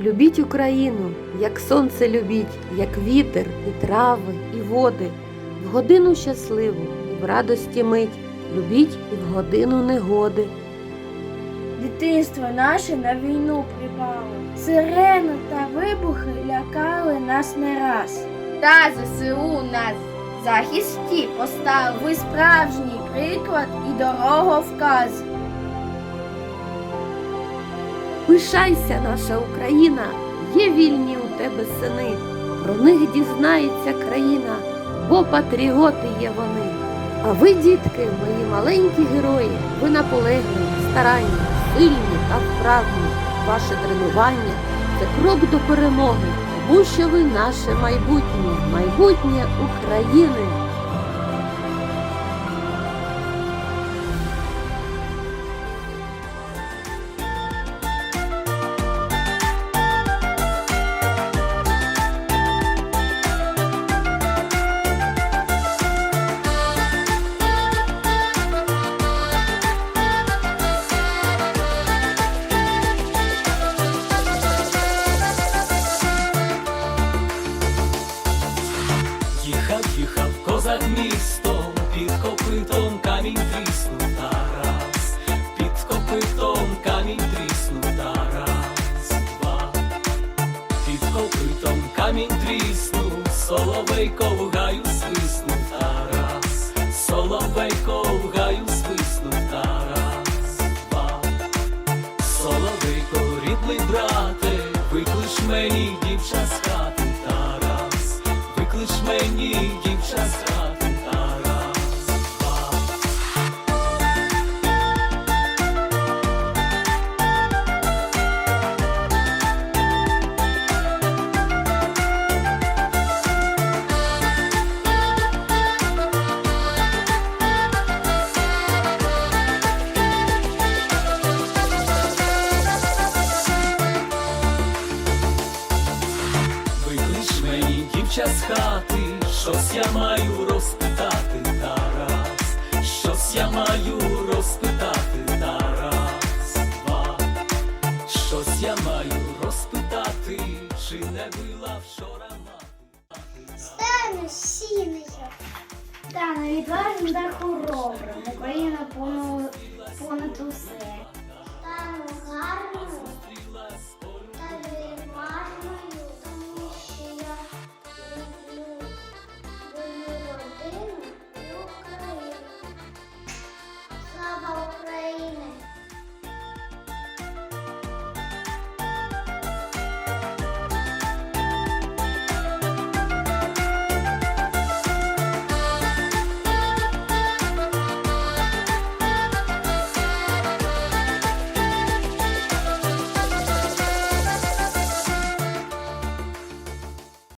Любіть Україну, як сонце любіть, як вітер, і трави, і води, в годину щасливу і в радості мить, любіть і в годину негоди. Дитинство наше на війну припало. Сирени та вибухи лякали нас не раз. Та ЗСУ нас в захисті поставив Ви справжній приклад і дороговказ. Пишайся, наша Україна, є вільні у тебе сини, про них дізнається країна, бо патріоти є вони. А ви, дітки, мої маленькі герої, ви наполегливі, старанні, сильні та вправні. Ваше тренування це крок до перемоги, тому що ви наше майбутнє, майбутнє України. Соловейко в гаю свиснув Тарас, соловейко в гаю свиснув Тарас, Ба. соловейко, рідний брате, виклич мені дівча з хати Тарас, виклич мені дівча з хати з хати, щось я маю розпитати, Тарас, щось я маю розпитати, Тарас, два. Щось я маю розпитати, чи не била вчора мати. Стану сіною. Стану відважним та хоробрим. Україна понад усе.